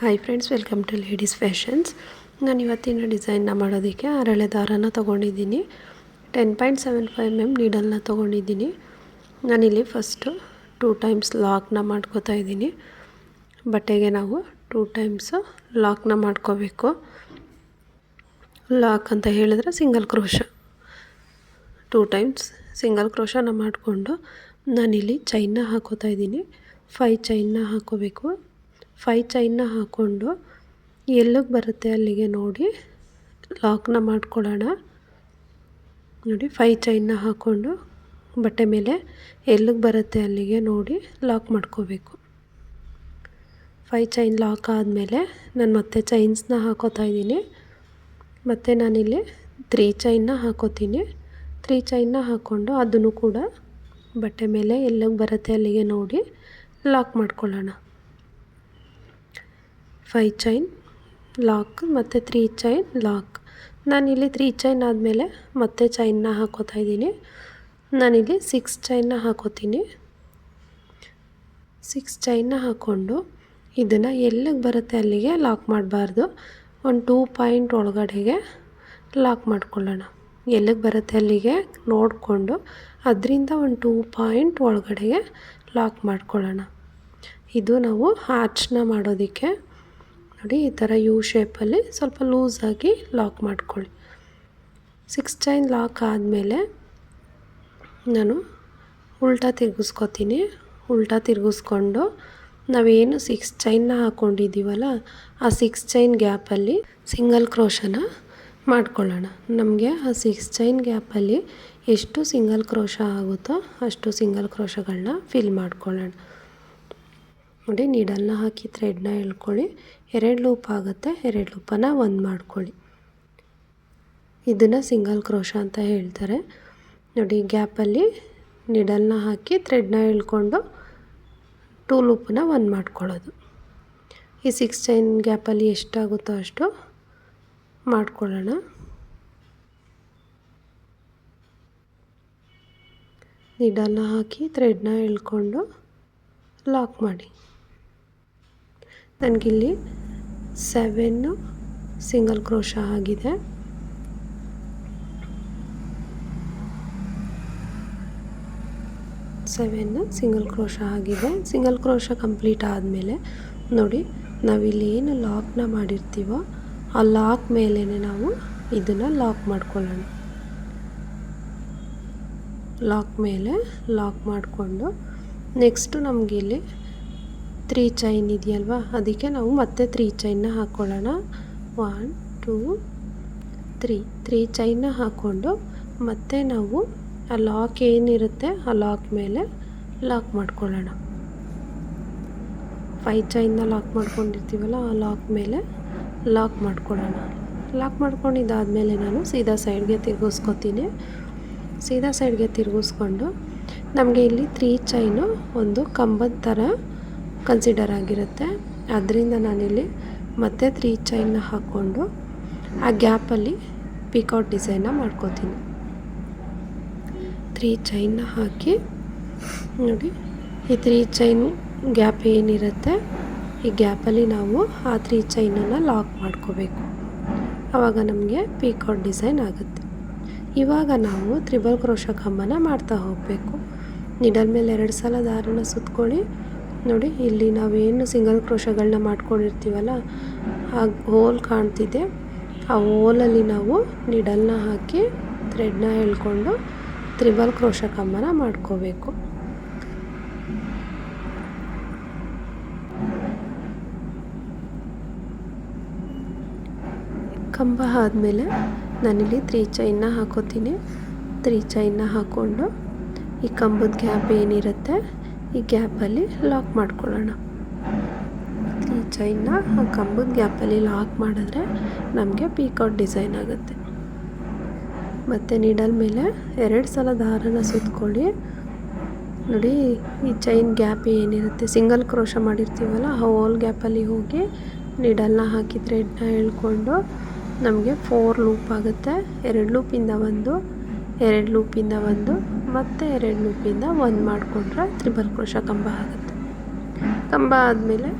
Hi friends welcome to ladies fashions ನಾನು ಇವತ್ತಿನ ಡಿಸೈನ್ನ ಮಾಡೋದಕ್ಕೆ ಅರಳೆ ದಾರನ ತೊಗೊಂಡಿದ್ದೀನಿ. Ten point seven five M ನೀಡಲ್ನ ತೊಗೊಂಡಿದ್ದೀನಿ. ನಾನಿಲ್ಲಿ ಫಸ್ಟು ಟೂ ಟೈಮ್ಸ್ ಲಾಕ್ನ ಮಾಡ್ಕೋತಾ ಇದ್ದೀನಿ. ಬಟ್ಟೆಗೆ ನಾವು ಟೂ ಟೈಮ್ಸು ಲಾಕ್ನ ಮಾಡ್ಕೋಬೇಕು. ಲಾಕ್ ಅಂತ ಹೇಳಿದ್ರೆ single crochet two times single ಕ್ರೋಶನ ಮಾಡಿಕೊಂಡು ನಾನಿಲ್ಲಿ ಚೈನ್ನ ಹಾಕೋತಾ ಇದ್ದೀನಿ. ಫೈ ಚೈನ್ನ ಹಾಕೋಬೇಕು. ಫೈ ಚೈನ್ನ ಹಾಕ್ಕೊಂಡು ಎಲ್ಲಿಗೆ ಬರುತ್ತೆ ಅಲ್ಲಿಗೆ ನೋಡಿ ಲಾಕ್ನ ಮಾಡ್ಕೊಳ್ಳೋಣ. ನೋಡಿ ಫೈ ಚೈನ್ನ ಹಾಕ್ಕೊಂಡು ಬಟ್ಟೆ ಮೇಲೆ ಎಲ್ಲಿಗೆ ಬರುತ್ತೆ ಅಲ್ಲಿಗೆ ನೋಡಿ ಲಾಕ್ ಮಾಡ್ಕೋಬೇಕು. ಫೈ ಚೈನ್ ಲಾಕ್ ಆದಮೇಲೆ ನಾನು ಮತ್ತೆ ಚೈನ್ಸ್ನ ಹಾಕೋತಾ ಇದ್ದೀನಿ. ಮತ್ತು ನಾನಿಲ್ಲಿ ತ್ರೀ ಚೈನ್ನ ಹಾಕೋತೀನಿ. ತ್ರೀ ಚೈನ್ನ ಹಾಕ್ಕೊಂಡು ಅದನ್ನು ಕೂಡ ಬಟ್ಟೆ ಮೇಲೆ ಎಲ್ಲಿಗೆ ಬರುತ್ತೆ ಅಲ್ಲಿಗೆ ನೋಡಿ ಲಾಕ್ ಮಾಡ್ಕೊಳ್ಳೋಣ. ಫೈ ಚೈನ್ ಲಾಕ್ ಮತ್ತು ತ್ರೀ ಚೈನ್ ಲಾಕ್ ನಾನಿಲ್ಲಿ ತ್ರೀ ಚೈನ್ ಆದಮೇಲೆ ಮತ್ತೆ ಚೈನ್ನ ಹಾಕೋತಾ ಇದ್ದೀನಿ. ನಾನಿಲ್ಲಿ ಸಿಕ್ಸ್ ಚೈನ್ನ ಹಾಕೋತೀನಿ. ಸಿಕ್ಸ್ ಚೈನ್ನ ಹಾಕ್ಕೊಂಡು ಇದನ್ನು ಎಲ್ಲಿಗೆ ಬರುತ್ತೆ ಅಲ್ಲಿಗೆ ಲಾಕ್ ಮಾಡಬಾರ್ದು. ಒಂದು ಟೂ ಪಾಯಿಂಟ್ ಒಳಗಡೆಗೆ ಲಾಕ್ ಮಾಡ್ಕೊಳ್ಳೋಣ. ಎಲ್ಲಿಗೆ ಬರುತ್ತೆ ಅಲ್ಲಿಗೆ ನೋಡಿಕೊಂಡು ಅದರಿಂದ ಒಂದು ಟೂ ಪಾಯಿಂಟ್ ಒಳಗಡೆಗೆ ಲಾಕ್ ಮಾಡ್ಕೊಳ್ಳೋಣ. ಇದು ನಾವು ಆರ್ಚ್ನ ಮಾಡೋದಕ್ಕೆ. ನೋಡಿ, ಈ ಥರ ಯು ಶೇಪಲ್ಲಿ ಸ್ವಲ್ಪ ಲೂಸಾಗಿ ಲಾಕ್ ಮಾಡ್ಕೊಳ್ಳಿ. ಸಿಕ್ಸ್ ಚೈನ್ ಲಾಕ್ ಆದಮೇಲೆ ನಾನು ಉಲ್ಟಾ ತಿರುಗಿಸ್ಕೊತೀನಿ. ಉಲ್ಟಾ ತಿರುಗಿಸ್ಕೊಂಡು ನಾವೇನು ಸಿಕ್ಸ್ ಚೈನ್ನ ಹಾಕ್ಕೊಂಡಿದ್ದೀವಲ್ಲ ಆ ಸಿಕ್ಸ್ ಚೈನ್ ಗ್ಯಾಪಲ್ಲಿ ಸಿಂಗಲ್ ಕ್ರೋಶನ ಮಾಡ್ಕೊಳ್ಳೋಣ. ನಮಗೆ ಆ ಸಿಕ್ಸ್ ಚೈನ್ ಗ್ಯಾಪಲ್ಲಿ ಎಷ್ಟು ಸಿಂಗಲ್ ಕ್ರೋಶ ಆಗುತ್ತೋ ಅಷ್ಟು ಸಿಂಗಲ್ ಕ್ರೋಶಗಳನ್ನ ಫಿಲ್ ಮಾಡ್ಕೊಳ್ಳೋಣ. ನೋಡಿ ನೀಡಲ್ನ ಹಾಕಿ ಥ್ರೆಡ್ನ ಎಳ್ಕೊಳ್ಳಿ. ಎರಡು ಲೂಪ್ ಆಗುತ್ತೆ. ಎರಡು ಲೂಪನ್ನ ಒಂದು ಮಾಡ್ಕೊಳ್ಳಿ. ಇದನ್ನು ಸಿಂಗಲ್ ಕ್ರೋಶ ಅಂತ ಹೇಳ್ತಾರೆ. ನೋಡಿ ಗ್ಯಾಪಲ್ಲಿ ನಿಡಲ್ನ ಹಾಕಿ ಥ್ರೆಡ್ನ ಎಳ್ಕೊಂಡು ಟೂ ಲೂಪನ್ನ ಒಂದು ಮಾಡ್ಕೊಳ್ಳೋದು. ಈ ಸಿಕ್ಸ್ ಚೈನ್ ಗ್ಯಾಪಲ್ಲಿ ಎಷ್ಟಾಗುತ್ತೋ ಅಷ್ಟು ಮಾಡ್ಕೊಳ್ಳೋಣ. ನಿಡಲ್ನ ಹಾಕಿ ಥ್ರೆಡ್ನ ಎಳ್ಕೊಂಡು ಲಾಕ್ ಮಾಡಿ. ನನಗಿಲ್ಲಿ ಸೆವೆನ್ನು ಸಿಂಗಲ್ ಕ್ರೋಶ ಆಗಿದೆ. ಸೆವೆನ್ನು ಸಿಂಗಲ್ ಕ್ರೋಶ ಆಗಿದೆ. ಸಿಂಗಲ್ ಕ್ರೋಶ ಕಂಪ್ಲೀಟ್ ಆದಮೇಲೆ ನೋಡಿ, ನಾವಿಲ್ಲಿ ಏನು ಲಾಕ್ನ ಮಾಡಿರ್ತೀವೋ ಆ ಲಾಕ್ ಮೇಲೇ ನಾವು ಇದನ್ನು ಲಾಕ್ ಮಾಡ್ಕೊಳ್ಳೋಣ. ಲಾಕ್ ಮೇಲೆ ಲಾಕ್ ಮಾಡಿಕೊಂಡು ನೆಕ್ಸ್ಟು ನಮಗಿಲ್ಲಿ ತ್ರೀ ಚೈನ್ ಇದೆಯಲ್ವಾ? ಅದಕ್ಕೆ ನಾವು ಮತ್ತೆ ತ್ರೀ ಚೈನ್ನ ಹಾಕ್ಕೊಳ್ಳೋಣ ಒನ್ ಟೂ ತ್ರೀ ತ್ರೀ ಚೈನ್ನ ಹಾಕ್ಕೊಂಡು ಮತ್ತೆ ನಾವು ಆ ಲಾಕ್ ಏನಿರುತ್ತೆ ಆ ಲಾಕ್ ಮೇಲೆ ಲಾಕ್ ಮಾಡ್ಕೊಳ್ಳೋಣ. ಫೈ ಚೈನ್ನ ಲಾಕ್ ಮಾಡ್ಕೊಂಡಿರ್ತೀವಲ್ಲ, ಆ ಲಾಕ್ ಮೇಲೆ ಲಾಕ್ ಮಾಡ್ಕೊಳ್ಳೋಣ. ಲಾಕ್ ಮಾಡ್ಕೊಂಡಿದ್ದಾದಮೇಲೆ ನಾನು ಸೀದಾ ಸೈಡ್ಗೆ ತಿರುಗಿಸ್ಕೊತೀನಿ. ಸೀದಾ ಸೈಡ್ಗೆ ತಿರುಗಿಸ್ಕೊಂಡು ನಮಗೆ ಇಲ್ಲಿ ತ್ರೀ ಚೈನು ಒಂದು ಕಂಬದ ಥರ ಕನ್ಸಿಡರ್ ಆಗಿರುತ್ತೆ. ಅದರಿಂದ ನಾನಿಲ್ಲಿ ಮತ್ತೆ ತ್ರೀ ಚೈನ್ನ ಹಾಕ್ಕೊಂಡು ಆ ಗ್ಯಾಪಲ್ಲಿ ಪಿಕೌಟ್ ಡಿಸೈನ್ನ ಮಾಡ್ಕೋತೀನಿ. ತ್ರೀ ಚೈನ್ನ ಹಾಕಿ ನೋಡಿ, ಈ ತ್ರೀ ಚೈನ್ ಗ್ಯಾಪ್ ಏನಿರುತ್ತೆ, ಈ ಗ್ಯಾಪಲ್ಲಿ ನಾವು ಆ ತ್ರೀ ಚೈನನ್ನು ಲಾಕ್ ಮಾಡ್ಕೋಬೇಕು. ಆವಾಗ ನಮಗೆ ಪಿಕೌಟ್ ಡಿಸೈನ್ ಆಗುತ್ತೆ. ಇವಾಗ ನಾವು ತ್ರಿಬಲ್ ಕ್ರೋಶ ಕಂಬನ ಮಾಡ್ತಾ ಹೋಗಬೇಕು. ನಿಡಲ್ ಮೇಲೆ ಎರಡು ಸಲ ದಾರನ ಸುತ್ಕೊಳ್ಳಿ ನೋಡಿ, ಇಲ್ಲಿ ನಾವೇನು ಸಿಂಗಲ್ ಕ್ರೋಶಗಳನ್ನ ಮಾಡ್ಕೊಂಡಿರ್ತೀವಲ್ಲ, ಆ ಹೋಲ್ ಕಾಣ್ತಿದೆ. ಆ ಹೋಲಲ್ಲಿ ನಾವು ನಿಡಲ್ನ ಹಾಕಿ ಥ್ರೆಡ್ನ ಎಳ್ಕೊಂಡು ತ್ರಿಬಲ್ ಕ್ರೋಶ ಕಂಬನ ಮಾಡ್ಕೋಬೇಕು. ಕಂಬ ಆದಮೇಲೆ ನಾನಿಲ್ಲಿ ತ್ರೀ ಚೈನ್ನ ಹಾಕೋತೀನಿ. ತ್ರೀ ಚೈನ್ನ ಹಾಕ್ಕೊಂಡು ಈ ಕಂಬದ ಗ್ಯಾಪ್ ಏನಿರುತ್ತೆ ಈ ಗ್ಯಾಪಲ್ಲಿ ಲಾಕ್ ಮಾಡ್ಕೊಳ್ಳೋಣ. ಈ ಚೈನ್ನ ಆ ಕಂಬದ ಗ್ಯಾಪಲ್ಲಿ ಲಾಕ್ ಮಾಡಿದ್ರೆ ನಮಗೆ ಪೀಕೌಟ್ ಡಿಸೈನ್ ಆಗುತ್ತೆ. ಮತ್ತು ನೀಡಲ್ ಮೇಲೆ ಎರಡು ಸಲ ದಾರನ ಸುತ್ತಕೊಳ್ಳಿ ನೋಡಿ, ಈ ಚೈನ್ ಗ್ಯಾಪ್ ಏನಿರುತ್ತೆ? ಸಿಂಗಲ್ ಕ್ರೋಶ ಮಾಡಿರ್ತೀವಲ್ಲ, ಆ ಹೋಲ್ ಗ್ಯಾಪಲ್ಲಿ ಹೋಗಿ ನೀಡಲ್ನ ಹಾಕಿ ಥ್ರೆಡ್ನ ಎಳ್ಕೊಂಡು ನಮಗೆ ಫೋರ್ ಲೂಪ್ ಆಗುತ್ತೆ. ಎರಡು ಲೂಪಿಂದ ಒಂದು, ಎರಡು ಲೂಪಿಂದ ಒಂದು ಮತ್ತು ಎರಡು ಲೂಪಿಂದ ಒಂದು ಮಾಡಿಕೊಂಡ್ರೆ ತ್ರಿಬಲ್ ಕ್ರೋಶ ಕಂಬ ಆಗುತ್ತೆ. ಕಂಬ ಆದಮೇಲೆ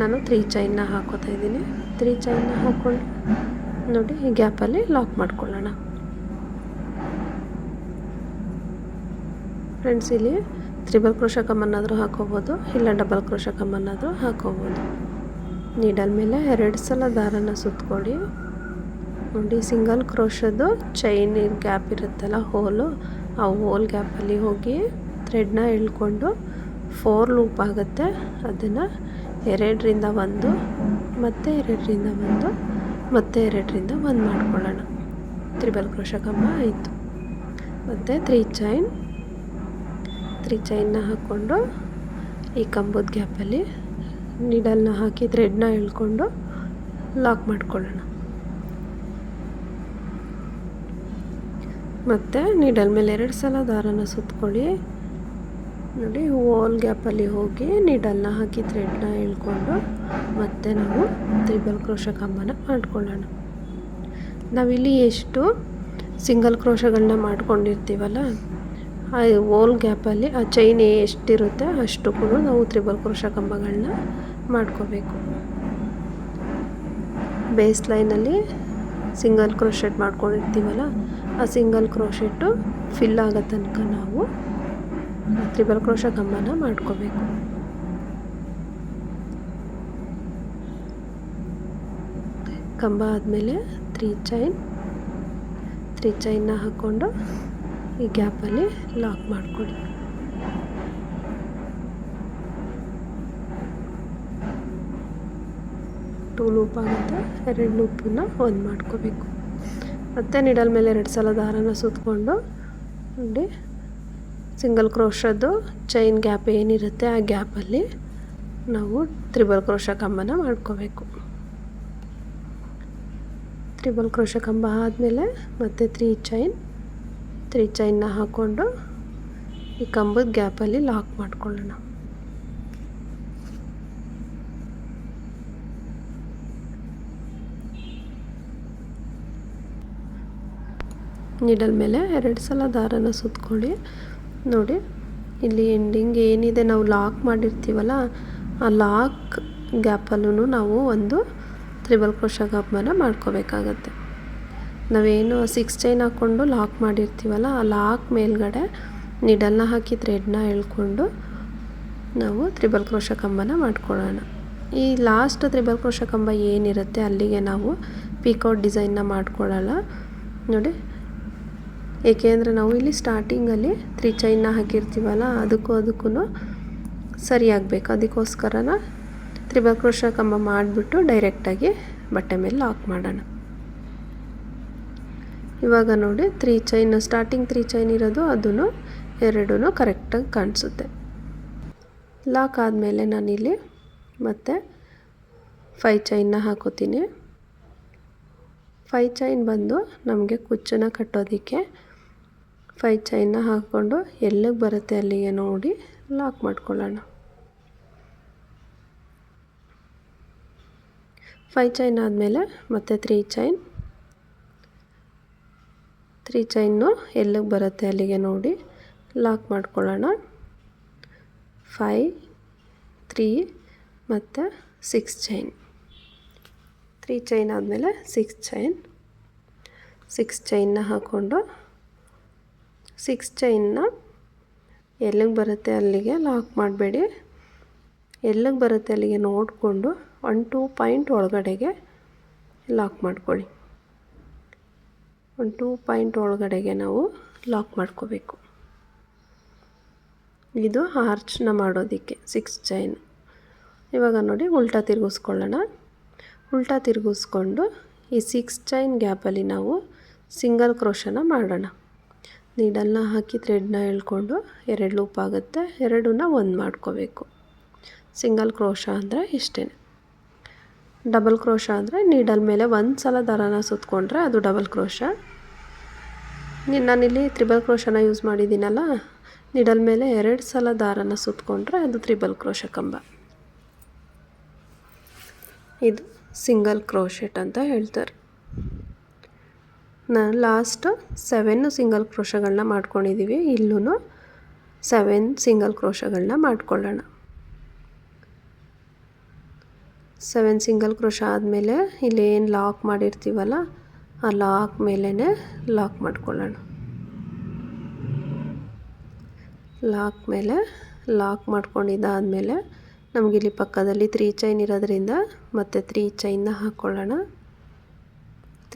ನಾನು ತ್ರೀ ಚೈನ್ನ ಹಾಕೋತಾ ಇದ್ದೀನಿ. ತ್ರೀ ಚೈನ್ನ ಹಾಕ್ಕೊಂಡು ನೋಡಿ ಈ ಗ್ಯಾಪಲ್ಲಿ ಲಾಕ್ ಮಾಡ್ಕೊಳ್ಳೋಣ. ಫ್ರೆಂಡ್ಸ್, ಇಲ್ಲಿ ತ್ರಿಬಲ್ ಕ್ರೋಶ ಕಮ್ಮನ್ನಾದರೂ ಹಾಕೋಬೋದು, ಇಲ್ಲ ಡಬಲ್ ಕ್ರೋಶ ಕಮ್ಮನ್ನಾದರೂ ಹಾಕೋಬೋದು. ನೀಡಲ್ ಮೇಲೆ ಎರಡು ಸಲ ದಾರನ ಸುತ್ಕೊಳ್ಳಿ. ನೋಡಿ, ಸಿಂಗಲ್ ಕ್ರೋಶದ್ದು ಚೈನ್ ಗ್ಯಾಪ್ ಇರುತ್ತಲ್ಲ, ಹೋಲು. ಆ ಹೋಲ್ ಗ್ಯಾಪಲ್ಲಿ ಹೋಗಿ ಥ್ರೆಡ್ನ ಎಳ್ಕೊಂಡು ಫೋರ್ ಲೂಪ್ ಆಗುತ್ತೆ. ಅದನ್ನು ಎರಡರಿಂದ ಒಂದು, ಮತ್ತು ಎರಡರಿಂದ ಒಂದು, ಮತ್ತು ಎರಡರಿಂದ ಒಂದು ಮಾಡ್ಕೊಳ್ಳೋಣ. ತ್ರಿಬಲ್ ಕಂಬ ಆಯಿತು ಮತ್ತು ತ್ರೀ ಚೈನ್ ತ್ರೀ ಚೈನ್ನ ಹಾಕ್ಕೊಂಡು ಈ ಕಂಬದ ಗ್ಯಾಪಲ್ಲಿ ನೀಡಲ್ನ ಹಾಕಿ ಥ್ರೆಡ್ನ ಎಳ್ಕೊಂಡು ಲಾಕ್ ಮಾಡ್ಕೊಳ್ಳೋಣ. ಮತ್ತು ನೀಡಲ್ ಮೇಲೆ ಎರಡು ಸಲ ದಾರನ ಸುತ್ಕೊಳ್ಳಿ. ನೋಡಿ ಹೋಲ್ ಗ್ಯಾಪಲ್ಲಿ ಹೋಗಿ ನೀಡಲ್ನ ಹಾಕಿ ಥ್ರೆಡ್ನ ಇಳ್ಕೊಂಡು ಮತ್ತೆ ನಾವು ತ್ರಿಬಲ್ ಕ್ರೋಶ ಕಂಬನ ಮಾಡ್ಕೊಳ್ಳೋಣ. ನಾವಿಲ್ಲಿ ಎಷ್ಟು ಸಿಂಗಲ್ ಕ್ರೋಶಗಳನ್ನ ಮಾಡ್ಕೊಂಡಿರ್ತೀವಲ್ಲ, ಆ ಓಲ್ ಗ್ಯಾಪಲ್ಲಿ ಆ ಚೈನ್ ಎಷ್ಟಿರುತ್ತೆ ಅಷ್ಟು ಕೂಡ ನಾವು ತ್ರಿಬಲ್ ಕ್ರೋಶ ಕಂಬಗಳನ್ನ ಮಾಡ್ಕೋಬೇಕು. ಬೇಸ್ ಲೈನಲ್ಲಿ ಸಿಂಗಲ್ ಕ್ರೋಶೆಟ್ ಮಾಡ್ಕೊಂಡಿರ್ತೀವಲ್ಲ ಆ ಸಿಂಗಲ್ ಕ್ರೋಶೆಟ್ಟು ಫಿಲ್ ಆಗೋ ತನಕ ನಾವು ತ್ರಿಬಲ್ ಕ್ರೋಶ ಕಂಬನ ಮಾಡ್ಕೋಬೇಕು. ಕಂಬ ಆದಮೇಲೆ ತ್ರೀ ಚೈನ್ ತ್ರೀ ಚೈನ್ನ ಹಾಕ್ಕೊಂಡು ಈ ಗ್ಯಾಪಲ್ಲಿ ಲಾಕ್ ಮಾಡಿಕೊಡಿ ಟೂ ಲೂಪ್ ಆಗುತ್ತೆ, ಎರಡು ಲೂಪನ್ನ ಒಂದು ಮಾಡ್ಕೋಬೇಕು. ಮತ್ತು ನಿಡಲ್ ಮೇಲೆ ಎರಡು ಸಲ ದಾರನ ಸುತ್ತಕೊಂಡು ನೋಡಿ ಸಿಂಗಲ್ ಕ್ರೋಶದ್ದು ಚೈನ್ ಗ್ಯಾಪ್ ಏನಿರುತ್ತೆ ಆ ಗ್ಯಾಪಲ್ಲಿ ನಾವು ತ್ರಿಬಲ್ ಕ್ರೋಶ ಕಂಬನ ಮಾಡ್ಕೋಬೇಕು. ತ್ರಿಬಲ್ ಕ್ರೋಶ ಕಂಬ ಆದಮೇಲೆ ಮತ್ತೆ ತ್ರೀ ಚೈನ್ ತ್ರೀ ಚೈನ್ನ ಹಾಕ್ಕೊಂಡು ಈ ಕಂಬದ ಗ್ಯಾಪಲ್ಲಿ ಲಾಕ್ ಮಾಡ್ಕೊಳ್ಳೋಣ. ನಿಡಲ್ ಮೇಲೆ ಎರಡು ಸಲ ದಾರನ ಸುತ್ಕೊಳ್ಳಿ. ನೋಡಿ, ಇಲ್ಲಿ ಎಂಡಿಂಗ್ ಏನಿದೆ ನಾವು ಲಾಕ್ ಮಾಡಿರ್ತೀವಲ್ಲ, ಆ ಲಾಕ್ ಗ್ಯಾಪಲ್ಲೂ ನಾವು ಒಂದು ತ್ರಿಬಲ್ ಕ್ರೋಶ ಗಾಪನ ಮಾಡ್ಕೋಬೇಕಾಗತ್ತೆ. ನಾವೇನು ಸಿಕ್ಸ್ ಚೈನ್ ಹಾಕ್ಕೊಂಡು ಲಾಕ್ ಮಾಡಿರ್ತೀವಲ್ಲ, ಆ ಲಾಕ್ ಮೇಲ್ಗಡೆ ನಿಡಲ್ನ ಹಾಕಿ ಥ್ರೆಡ್ನ ಎಳ್ಕೊಂಡು ನಾವು ತ್ರಿಬಲ್ ಕ್ರೋಶ ಕಂಬನ ಮಾಡ್ಕೊಳ್ಳೋಣ. ಈ ಲಾಸ್ಟ್ ತ್ರಿಬಲ್ ಕ್ರೋಶ ಕಂಬ ಏನಿರುತ್ತೆ ಅಲ್ಲಿಗೆ ನಾವು ಪಿಕೌಟ್ ಡಿಸೈನ್ನ ಮಾಡ್ಕೊಳ್ಳೋಲ್ಲ. ನೋಡಿ ಏಕೆಂದರೆ ನಾವು ಇಲ್ಲಿ ಸ್ಟಾರ್ಟಿಂಗಲ್ಲಿ ತ್ರೀ ಚೈನ್ನ ಹಾಕಿರ್ತೀವಲ್ಲ, ಅದಕ್ಕೂ ಅದಕ್ಕೂ ಸರಿಯಾಗಬೇಕು ಅದಕ್ಕೋಸ್ಕರನ ತ್ರಿಬಲ್ ಕ್ರೋಶ ಕಂಬ ಮಾಡಿಬಿಟ್ಟು ಡೈರೆಕ್ಟಾಗಿ ಬಟ್ಟೆ ಮೇಲೆ ಲಾಕ್ ಮಾಡೋಣ. ಇವಾಗ ನೋಡಿ three chain starting three chain ಇರೋದು ಅದನ್ನು ಎರಡೂ ಕರೆಕ್ಟಾಗಿ ಕಾಣಿಸುತ್ತೆ. ಲಾಕ್ ಆದಮೇಲೆ ನಾನಿಲ್ಲಿ ಮತ್ತೆ ಫೈ ಚೈನ್ನ ಹಾಕೋತೀನಿ. ಫೈ ಚೈನ್ ಬಂದು ನಮಗೆ ಕುಚ್ಚನ್ನ ಕಟ್ಟೋದಕ್ಕೆ ಫೈ ಚೈನ ಹಾಕ್ಕೊಂಡು ಎಲ್ಲಿಗೆ ಬರುತ್ತೆ ಅಲ್ಲಿಗೆ ನೋಡಿ ಲಾಕ್ ಮಾಡ್ಕೊಳ್ಳೋಣ. ಫೈ ಚೈನ್ ಆದಮೇಲೆ ಮತ್ತೆ ತ್ರೀ ಚೈನ್ ತ್ರೀ ಚೈನು ಎಲ್ಲಿಗೆ ಬರುತ್ತೆ ಅಲ್ಲಿಗೆ ನೋಡಿ ಲಾಕ್ ಮಾಡ್ಕೊಳ್ಳೋಣ. ಫೈ ತ್ರೀ ಮತ್ತು ಸಿಕ್ಸ್ ಚೈನ್ ತ್ರೀ ಚೈನ್ ಆದಮೇಲೆ ಸಿಕ್ಸ್ ಚೈನ್ ಸಿಕ್ಸ್ ಚೈನ್ನ ಹಾಕ್ಕೊಂಡು ಸಿಕ್ಸ್ ಚೈನ್ನ. ಎಲ್ಲಿಗೆ ಬರುತ್ತೆ ಅಲ್ಲಿಗೆ? ಲಾಕ್ ಮಾಡಬೇಡಿ. ಎಲ್ಲಿಗೆ ಬರುತ್ತೆ ಅಲ್ಲಿಗೆ ನೋಡಿಕೊಂಡು ಒನ್ ಟೂ ಪಾಯಿಂಟ್ ಒಳಗಡೆಗೆ ಲಾಕ್ ಮಾಡ್ಕೊಳ್ಳಿ. ಒಂದು ಟೂ ಪಾಯಿಂಟ್ ಒಳಗಡೆಗೆ ನಾವು ಲಾಕ್ ಮಾಡ್ಕೋಬೇಕು. ಇದು ಆರ್ಚ್ನ ಮಾಡೋದಕ್ಕೆ ಸಿಕ್ಸ್ ಚೈನ್. ಇವಾಗ ನೋಡಿ ಉಲ್ಟಾ ತಿರುಗಿಸ್ಕೊಳ್ಳೋಣ. ಉಲ್ಟಾ ತಿರುಗಿಸ್ಕೊಂಡು ಈ ಸಿಕ್ಸ್ ಚೈನ್ ಗ್ಯಾಪಲ್ಲಿ ನಾವು ಸಿಂಗಲ್ ಕ್ರೋಶನ ಮಾಡೋಣ. ನೀಡಲ್ನ ಹಾಕಿ ಥ್ರೆಡ್ನ ಎಳ್ಕೊಂಡು ಎರಡು ಲೂಪ್ ಆಗುತ್ತೆ. ಎರಡನ್ನ ಒಂದು ಮಾಡ್ಕೋಬೇಕು. ಸಿಂಗಲ್ ಕ್ರೋಶ ಅಂದರೆ ಇಷ್ಟೇ ಡಬಲ್ ಕ್ರೋಶ ಅಂದರೆ ನೀಡಲ್ ಮೇಲೆ ಒಂದು ಸಲ ದಾರಾನ ಸುತ್ತಕೊಂಡ್ರೆ ಅದು ಡಬಲ್ ಕ್ರೋಶ ನಾನಿಲ್ಲಿ ತ್ರಿಬಲ್ ಕ್ರೋಶನ ಯೂಸ್ ಮಾಡಿದ್ದೀನಲ್ಲ ನೀಡಲ್ ಮೇಲೆ ಎರಡು ಸಲ ದಾರನ ಸುತ್ತಕೊಂಡ್ರೆ ಅದು ತ್ರಿಬಲ್ ಕ್ರೋಶ ಕಂಬ. ಇದು ಸಿಂಗಲ್ ಕ್ರೋಶೆಟ್ ಅಂತ ಹೇಳ್ತಾರೆ. ನಾನು ಲಾಸ್ಟ್ ಸೆವೆನ್ನು ಸಿಂಗಲ್ ಕ್ರೋಶಗಳನ್ನ ಮಾಡ್ಕೊಂಡಿದ್ದೀವಿ ಇಲ್ಲೂ ಸೆವೆನ್ ಸಿಂಗಲ್ ಕ್ರೋಶಗಳನ್ನ ಮಾಡ್ಕೊಳ್ಳೋಣ. ಸೆವೆನ್ ಸಿಂಗಲ್ ಕ್ರೋಶ ಆದಮೇಲೆ ಇಲ್ಲೇನು ಲಾಕ್ ಮಾಡಿರ್ತೀವಲ್ಲ, ಆ ಲಾಕ್ ಮೇಲೇ ಲಾಕ್ ಮಾಡ್ಕೊಳ್ಳೋಣ. ಲಾಕ್ ಮೇಲೆ ಲಾಕ್ ಮಾಡ್ಕೊಂಡಿದ್ದಾದಮೇಲೆ ನಮಗಿಲ್ಲಿ ಪಕ್ಕದಲ್ಲಿ ತ್ರೀ ಚೈನ್ ಇರೋದ್ರಿಂದ ಮತ್ತೆ ತ್ರೀ ಚೈನ್ನ ಹಾಕ್ಕೊಳ್ಳೋಣ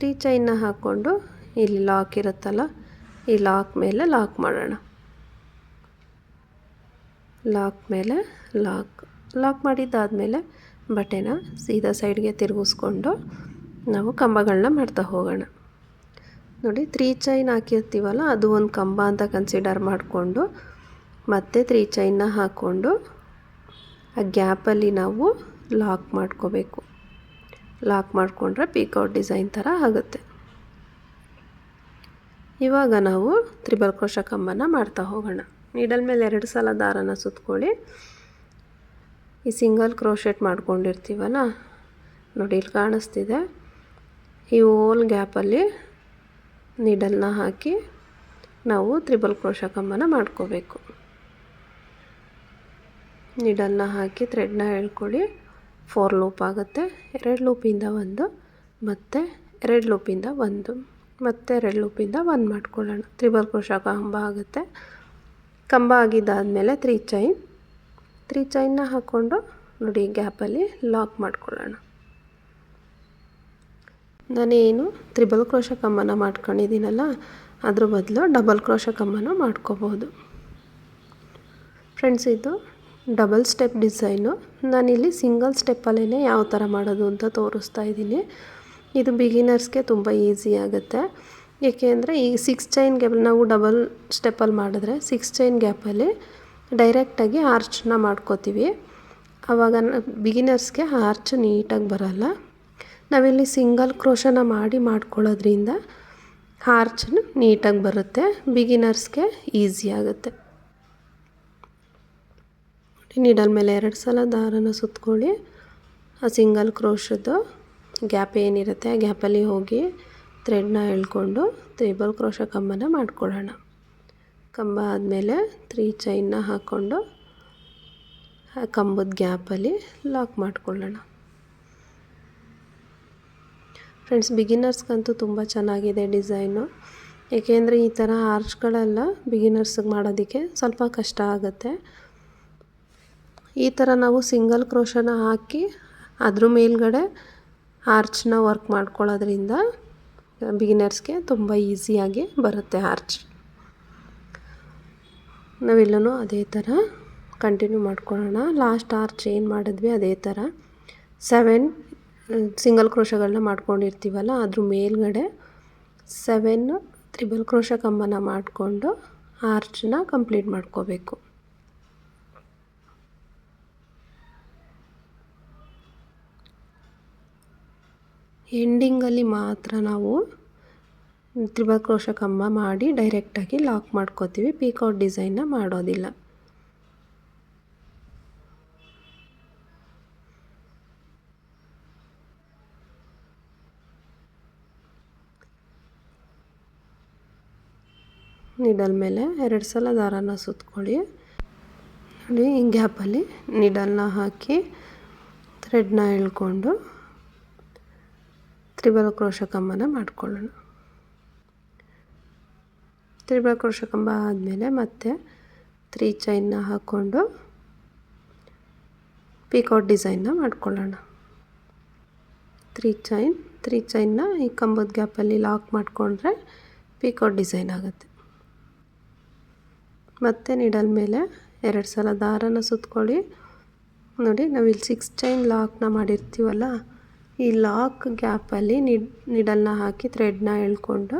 ತ್ರೀ ಚೈನ್ನ ಹಾಕ್ಕೊಂಡು ಇಲ್ಲಿ ಲಾಕ್ ಇರುತ್ತಲ್ಲ, ಈ ಲಾಕ್ ಮೇಲೆ ಲಾಕ್ ಮಾಡೋಣ. ಲಾಕ್ ಮೇಲೆ ಲಾಕ್ ಲಾಕ್ ಮಾಡಿದ್ದಾದಮೇಲೆ ಬಟ್ಟೆನ ಸೀದಾ ಸೈಡ್ಗೆ ತಿರುಗಿಸ್ಕೊಂಡು ನಾವು ಕಂಬಗಳನ್ನ ಮಾಡ್ತಾ ಹೋಗೋಣ. ನೋಡಿ, ತ್ರೀ ಚೈನ್ ಹಾಕಿರ್ತೀವಲ್ಲ, ಅದು ಒಂದು ಕಂಬ ಅಂತ ಕನ್ಸಿಡರ್ ಮಾಡಿಕೊಂಡು ಮತ್ತೆ ತ್ರೀ ಚೈನ್ನ ಹಾಕ್ಕೊಂಡು ಆ ಗ್ಯಾಪಲ್ಲಿ ನಾವು ಲಾಕ್ ಮಾಡ್ಕೋಬೇಕು. ಲಾಕ್ ಮಾಡಿಕೊಂಡ್ರೆ ಪೀಕೌಟ್ ಡಿಸೈನ್ ಥರ ಆಗುತ್ತೆ. ಇವಾಗ ನಾವು ತ್ರಿಬಲ್ ಕ್ರೋಶ ಕಂಬನ ಮಾಡ್ತಾ ಹೋಗೋಣ. ನೀಡಲ್ ಮೇಲೆ ಎರಡು ಸಲ ದಾರನ ಸುತ್ಕೊಳ್ಳಿ. ಈ ಸಿಂಗಲ್ ಕ್ರೋಶೆಟ್ ಮಾಡ್ಕೊಂಡಿರ್ತೀವಲ್ಲ, ನೋಡಿ ಇಲ್ಲಿ ಕಾಣಿಸ್ತಿದೆ. ಈ ಓಲ್ ಗ್ಯಾಪಲ್ಲಿ ನೀಡಲ್ನ ಹಾಕಿ ನಾವು ತ್ರಿಬಲ್ ಕ್ರೋಶ ಕಂಬನ ಮಾಡ್ಕೋಬೇಕು. ನೀಡಲ್ನ ಹಾಕಿ ಥ್ರೆಡ್ನ ಎಳ್ಕೊಳ್ಳಿ. ಫೋರ್ ಲೂಪ್ ಆಗುತ್ತೆ. ಎರಡು ಲೂಪಿಂದ ಒಂದು, ಮತ್ತು ಎರಡು ಲೂಪಿಂದ ಒಂದು, ಮತ್ತು ಎರಡು ಲೂಪಿಂದ ಒಂದು ಮಾಡ್ಕೊಳ್ಳೋಣ. ತ್ರಿಬಲ್ ಕ್ರೋಶ ಕಂಬ ಆಗುತ್ತೆ. ಕಂಬ ಆಗಿದ್ದಾದಮೇಲೆ ತ್ರೀ ಚೈನ್ ತ್ರೀ ಚೈನ್ನ ಹಾಕ್ಕೊಂಡು ನೋಡಿ ಗ್ಯಾಪಲ್ಲಿ ಲಾಕ್ ಮಾಡ್ಕೊಳ್ಳೋಣ. ನಾನೇನು ತ್ರಿಬಲ್ ಕ್ರೋಶ ಕಂಬನ ಮಾಡ್ಕೊಂಡಿದ್ದೀನಲ್ಲ, ಅದ್ರ ಬದಲು ಡಬಲ್ ಕ್ರೋಶ ಕಂಬನ ಮಾಡ್ಕೋಬೋದು. ಫ್ರೆಂಡ್ಸ್ ಇದು ಡಬಲ್ ಸ್ಟೆಪ್ ಡಿಸೈನು. ನಾನಿಲ್ಲಿ ಸಿಂಗಲ್ ಸ್ಟೆಪ್ಪಲ್ಲೇ ಯಾವ ಥರ ಮಾಡೋದು ಅಂತ ತೋರಿಸ್ತಾ ಇದ್ದೀನಿ. ಇದು ಬಿಗಿನರ್ಸ್ಗೆ ತುಂಬ ಈಸಿ ಆಗುತ್ತೆ. ಏಕೆ ಅಂದರೆ ಈ ಸಿಕ್ಸ್ ಚೈನ್ ಗ್ಯಾಪ್, ನಾವು ಡಬಲ್ ಸ್ಟೆಪ್ಪಲ್ಲಿ ಮಾಡಿದ್ರೆ ಸಿಕ್ಸ್ ಚೈನ್ ಗ್ಯಾಪಲ್ಲಿ ಡೈರೆಕ್ಟಾಗಿ ಆರ್ಚನ್ನ ಮಾಡ್ಕೋತೀವಿ. ಆವಾಗ ಬಿಗಿನರ್ಸ್ಗೆ ಆರ್ಚ್ ನೀಟಾಗಿ ಬರೋಲ್ಲ. ನಾವಿಲ್ಲಿ ಸಿಂಗಲ್ ಕ್ರೋಶನ ಮಾಡಿ ಮಾಡ್ಕೊಳ್ಳೋದ್ರಿಂದ ಆರ್ಚ್ ನೀಟಾಗಿ ಬರುತ್ತೆ. ಬಿಗಿನರ್ಸ್ಗೆ ಈಸಿ ಆಗುತ್ತೆ. ನೀಡಲ್ ಮೇಲೆ ಎರಡು ಸಲ ದಾರನ ಸುತ್ತಕೊಳ್ಳಿ ಆ ಸಿಂಗಲ್ ಕ್ರೋಶದ್ದು ಗ್ಯಾಪ್ ಏನಿರುತ್ತೆ ಆ ಗ್ಯಾಪಲ್ಲಿ ಹೋಗಿ ಥ್ರೆಡ್ನ ಎಳ್ಕೊಂಡು ತ್ರಿಬಲ್ ಕ್ರೋಶ ಕಂಬನ ಮಾಡ್ಕೊಳ್ಳೋಣ. ಕಂಬ ಆದಮೇಲೆ ತ್ರೀ ಚೈನ್ನ ಹಾಕ್ಕೊಂಡು ಆ ಕಂಬದ ಗ್ಯಾಪಲ್ಲಿ ಲಾಕ್ ಮಾಡ್ಕೊಳ್ಳೋಣ. ಫ್ರೆಂಡ್ಸ್ ಬಿಗಿನರ್ಸ್ಗಂತೂ ತುಂಬ ಚೆನ್ನಾಗಿದೆ ಡಿಸೈನು. ಏಕೆಂದರೆ ಈ ಥರ ಆರ್ಚ್ಗಳೆಲ್ಲ ಬಿಗಿನರ್ಸ್ಗೆ ಮಾಡೋದಕ್ಕೆ ಸ್ವಲ್ಪ ಕಷ್ಟ ಆಗುತ್ತೆ. ಈ ಥರ ನಾವು ಸಿಂಗಲ್ ಕ್ರೋಶನ ಹಾಕಿ ಅದ್ರ ಮೇಲ್ಗಡೆ ಆರ್ಚ್ನ ವರ್ಕ್ ಮಾಡ್ಕೊಳ್ಳೋದ್ರಿಂದ ಬಿಗಿನರ್ಸ್ಗೆ ತುಂಬ ಈಸಿಯಾಗಿ ಬರುತ್ತೆ ಆರ್ಚ್. ನಾವೆಲ್ಲನೂ ಅದೇ ಥರ ಕಂಟಿನ್ಯೂ ಮಾಡ್ಕೊಳ್ಳೋಣ. ಲಾಸ್ಟ್ ಆರ್ಚ್ ಏನು ಮಾಡಿದ್ವಿ ಅದೇ ಥರ. ಸೆವೆನ್ ಸಿಂಗಲ್ ಕ್ರೋಶಗಳನ್ನ ಮಾಡ್ಕೊಂಡಿರ್ತೀವಲ್ಲ, ಅದ್ರ ಮೇಲ್ಗಡೆ ಸೆವೆನ್ ತ್ರಿಬಲ್ ಕ್ರೋಶ ಕಂಬನ ಮಾಡಿಕೊಂಡು ಆರ್ಚನ್ನ ಕಂಪ್ಲೀಟ್ ಮಾಡ್ಕೋಬೇಕು. ಎಂಡಿಂಗಲ್ಲಿ ಮಾತ್ರ ನಾವು ತ್ರಿಬಲ್ ಕ್ರೋಶ ಕಂಬ ಮಾಡಿ ಡೈರೆಕ್ಟಾಗಿ ಲಾಕ್ ಮಾಡ್ಕೋತೀವಿ. ಪೀಕೌಟ್ ಡಿಸೈನ್ನ ಮಾಡೋದಿಲ್ಲ. ನಿಡಲ್ ಮೇಲೆ ಎರಡು ಸಲ ದಾರನ ಸುತ್ಕೊಳ್ಳಿ. ನೋಡಿ, ಈ ಗ್ಯಾಪಲ್ಲಿ ನಿಡಲ್ನ ಹಾಕಿ ಥ್ರೆಡ್ನ ಎಳ್ಕೊಂಡು ತ್ರಿಬಲ ಕ್ರೋಶ ಕಂಬನ ಮಾಡಿಕೊಳ್ಳೋಣ. ತ್ರಿಬಲ ಕ್ರೋಶ ಕಂಬ ಆದಮೇಲೆ ಮತ್ತೆ ತ್ರೀ ಚೈನ್ನ ಹಾಕ್ಕೊಂಡು ಪಿಕೌಟ್ ಡಿಸೈನ್ನ ಮಾಡ್ಕೊಳ್ಳೋಣ. ತ್ರೀ ಚೈನ್ ತ್ರೀ ಚೈನ್ನ ಈ ಕಂಬದ ಗ್ಯಾಪಲ್ಲಿ ಲಾಕ್ ಮಾಡಿಕೊಂಡ್ರೆ ಪಿಕೌಟ್ ಡಿಸೈನ್ ಆಗುತ್ತೆ. ಮತ್ತೆ ನಿಡಲ್ ಮೇಲೆ ಎರಡು ಸಲ ದಾರನ ಸುತ್ಕೊಳ್ಳಿ. ನೋಡಿ, ನಾವಿಲ್ಲಿ ಸಿಕ್ಸ್ ಚೈನ್ ಲಾಕ್ನ ಮಾಡಿರ್ತೀವಲ್ಲ ಈ ಲಾಕ್ ಗ್ಯಾಪಲ್ಲಿ ನಿಡ್, ನಿಡಲ್ನ ಹಾಕಿ ಥ್ರೆಡ್ನ ಎಳ್ಕೊಂಡು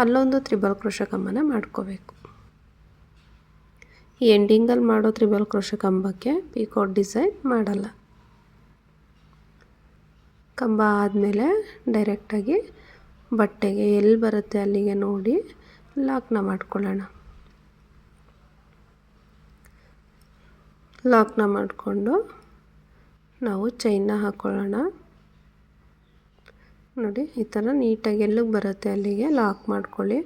ಅಲ್ಲೊಂದು ತ್ರಿಬಲ್ ಕ್ರೋಶ ಕಂಬನ ಮಾಡ್ಕೋಬೇಕು. ಈ ಎಂಡಿಂಗಲ್ಲಿ ಮಾಡೋ ತ್ರಿಬಲ್ ಕ್ರೋಶ ಕಂಬಕ್ಕೆ ಪೀಕೋಟ್ ಡಿಸೈನ್ ಮಾಡಲ್ಲ. ಕಂಬ ಆದಮೇಲೆ ಡೈರೆಕ್ಟಾಗಿ ಬಟ್ಟೆಗೆ ಎಲ್ಲಿ ಬರುತ್ತೆ ಅಲ್ಲಿಗೆ ನೋಡಿ ಲಾಕ್ನ ಮಾಡ್ಕೊಳ್ಳೋಣ. ಲಾಕ್ನ ಮಾಡಿಕೊಂಡು ನಾವು ಚೈನ್ನ ಹಾಕ್ಕೊಳ್ಳೋಣ ನೋಡಿ, ಈ ಥರ ನೀಟಾಗಿ ಎಲ್ಲಿಗೆ ಬರುತ್ತೆ ಅಲ್ಲಿಗೆ. ಲಾಕ್ ಮಾಡ್ಕೊಳ್ಳಿ.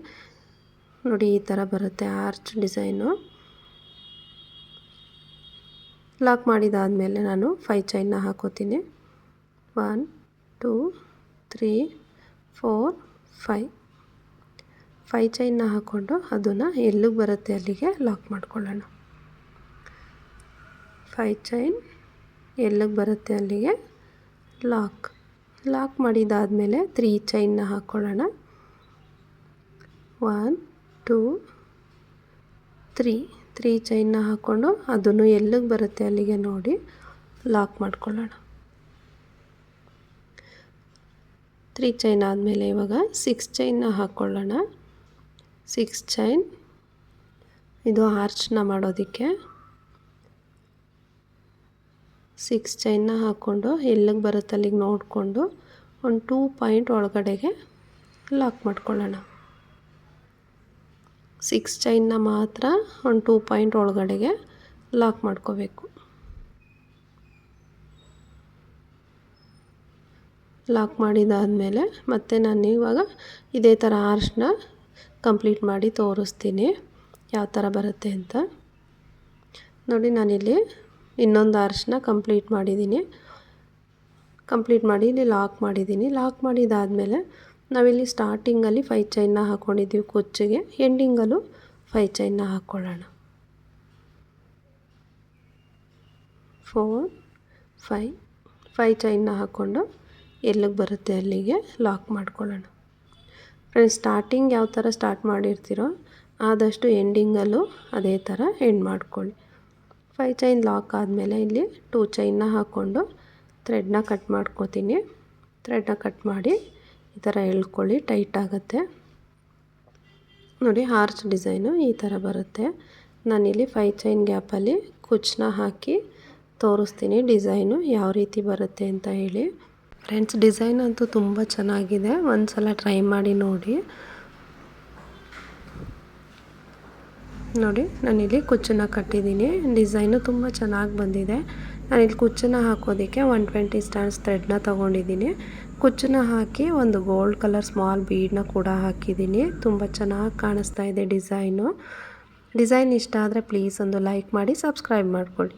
ನೋಡಿ, ಈ ಥರ ಬರುತ್ತೆ ಆರ್ಚ್ ಡಿಸೈನು. ಲಾಕ್ ಮಾಡಿದಾದಮೇಲೆ ನಾನು ಫೈ ಚೈನ್ನ ಹಾಕೋತೀನಿ. One, two, three, four, five. Five ಚೈನ್ನ ಹಾಕ್ಕೊಂಡು ಅದನ್ನು ಎಲ್ಲಿಗೆ ಬರುತ್ತೆ ಅಲ್ಲಿಗೆ, ಲಾಕ್ ಮಾಡ್ಕೊಳ್ಳೋಣ. ಫೈ ಚೈನ್ ಎಲ್ಲಿಗೆ ಬರುತ್ತೆ ಅಲ್ಲಿಗೆ, ಲಾಕ್. ಲಾಕ್ ಮಾಡಿದಾದಮೇಲೆ ತ್ರೀ ಚೈನ್ನ ಹಾಕ್ಕೊಳ್ಳೋಣ ಒನ್ ಟೂ ತ್ರೀ ತ್ರೀ ಚೈನ್ನ ಹಾಕ್ಕೊಂಡು ಅದನ್ನು ಎಲ್ಲಿಗೆ ಬರುತ್ತೆ ಅಲ್ಲಿಗೆ ನೋಡಿ ಲಾಕ್ ಮಾಡ್ಕೊಳ್ಳೋಣ. ತ್ರೀ ಚೈನ್ ಆದಮೇಲೆ ಇವಾಗ ಸಿಕ್ಸ್ ಚೈನ್ನ ಹಾಕ್ಕೊಳ್ಳೋಣ ಸಿಕ್ಸ್ ಚೈನ್ ಇದು ಆರ್ಚ್ನ ಮಾಡೋದಕ್ಕೆ. ಸಿಕ್ಸ್ ಚೈನ್ನ ಹಾಕ್ಕೊಂಡು ಎಲ್ಲಿಗೆ ಬರುತ್ತೆ ಅಲ್ಲಿಗೆ ನೋಡಿಕೊಂಡು ಒಂದು ಟೂ ಪಾಯಿಂಟ್ ಒಳಗಡೆಗೆ ಲಾಕ್ ಮಾಡ್ಕೊಳ್ಳೋಣ. ಸಿಕ್ಸ್ ಚೈನ್ನ ಮಾತ್ರ ಒಂದು ಟೂ ಪಾಯಿಂಟ್ ಒಳಗಡೆಗೆ ಲಾಕ್ ಮಾಡ್ಕೋಬೇಕು. ಲಾಕ್ ಮಾಡಿದಾದಮೇಲೆ ಮತ್ತೆ ನಾನು ಇವಾಗ ಇದೇ ಥರ ಆರ್ಶನ ಕಂಪ್ಲೀಟ್ ಮಾಡಿ ತೋರಿಸ್ತೀನಿ. ಯಾವ ಥರ ಬರುತ್ತೆ ಅಂತ. ನೋಡಿ ನಾನಿಲ್ಲಿ ಇನ್ನೊಂದು ಅರ್ಶನ ಕಂಪ್ಲೀಟ್ ಮಾಡಿದ್ದೀನಿ. ಕಂಪ್ಲೀಟ್ ಮಾಡಿ ಇಲ್ಲಿ ಲಾಕ್ ಮಾಡಿದ್ದೀನಿ. ಲಾಕ್ ಮಾಡಿದಾದಮೇಲೆ ನಾವಿಲ್ಲಿ ಸ್ಟಾರ್ಟಿಂಗಲ್ಲಿ ಫೈ ಚೈನ್ನ ಹಾಕ್ಕೊಂಡಿದ್ದೀವಿ ಕುಚ್ಚಿಗೆ. ಎಂಡಿಂಗಲ್ಲೂ ಫೈ ಚೈನ್ನ ಹಾಕ್ಕೊಳ್ಳೋಣ ಫೋರ್ ಫೈ ಫೈ ಚೈನ್ನ ಹಾಕ್ಕೊಂಡು ಎಲ್ಲಿಗೆ ಬರುತ್ತೆ ಅಲ್ಲಿಗೆ ಲಾಕ್ ಮಾಡ್ಕೊಳ್ಳೋಣ. ಫ್ರೆಂಡ್ಸ್, ಸ್ಟಾರ್ಟಿಂಗ್ ಯಾವ ಥರ ಸ್ಟಾರ್ಟ್ ಮಾಡಿರ್ತೀರೋ ಆದಷ್ಟು ಎಂಡಿಂಗಲ್ಲೂ ಅದೇ ಥರ ಎಂಡ್ ಮಾಡ್ಕೊಳ್ಳಿ. ಫೈ ಚೈನ್ ಲಾಕ್ ಆದಮೇಲೆ ಇಲ್ಲಿ ಟೂ ಚೈನ್ನ ಹಾಕ್ಕೊಂಡು ಥ್ರೆಡ್ನ ಕಟ್ ಮಾಡ್ಕೋತೀನಿ. ಥ್ರೆಡ್ನ ಕಟ್ ಮಾಡಿ ಈ ಥರ ಎಳ್ಕೊಳ್ಳಿ, ಟೈಟ್ ಆಗುತ್ತೆ. ನೋಡಿ, ಹಾರ್ಚ್ ಡಿಸೈನು ಈ ಥರ ಬರುತ್ತೆ. ನಾನಿಲ್ಲಿ ಫೈ ಚೈನ್ ಗ್ಯಾಪಲ್ಲಿ ಕುಚ್ಚನ್ನ ಹಾಕಿ ತೋರಿಸ್ತೀನಿ ಡಿಸೈನು ಯಾವ ರೀತಿ ಬರುತ್ತೆ ಅಂತ ಹೇಳಿ. ಫ್ರೆಂಡ್ಸ್, ಡಿಸೈನ್ ಅಂತೂ ತುಂಬ ಚೆನ್ನಾಗಿದೆ. ಒಂದು ಸಲ ಟ್ರೈ ಮಾಡಿ ನೋಡಿ. ನೋಡಿ, ನಾನಿಲ್ಲಿ ಕುಚ್ಚನ್ನ ಕಟ್ಟಿದ್ದೀನಿ. ಡಿಸೈನು ತುಂಬ ಚೆನ್ನಾಗಿ ಬಂದಿದೆ. ನಾನಿಲ್ಲಿ ಕುಚ್ಚನ್ನ ಹಾಕೋದಕ್ಕೆ ಒನ್ ಟ್ವೆಂಟಿ ಸ್ಟ್ಯಾಂಡ್ಸ್ ಥ್ರೆಡ್ನ ತೊಗೊಂಡಿದ್ದೀನಿ. ಕುಚ್ಚನ್ನ ಹಾಕಿ ಒಂದು ಗೋಲ್ಡ್ ಕಲರ್ ಸ್ಮಾಲ್ ಬೀಡನ್ನ ಕೂಡ ಹಾಕಿದ್ದೀನಿ. ತುಂಬ ಚೆನ್ನಾಗಿ ಕಾಣಿಸ್ತಾ ಇದೆ ಡಿಸೈನು. ಡಿಸೈನ್ ಇಷ್ಟ ಆದರೆ ಪ್ಲೀಸ್ ಒಂದು ಲೈಕ್ ಮಾಡಿ, ಸಬ್ಸ್ಕ್ರೈಬ್ ಮಾಡ್ಕೊಳ್ಳಿ.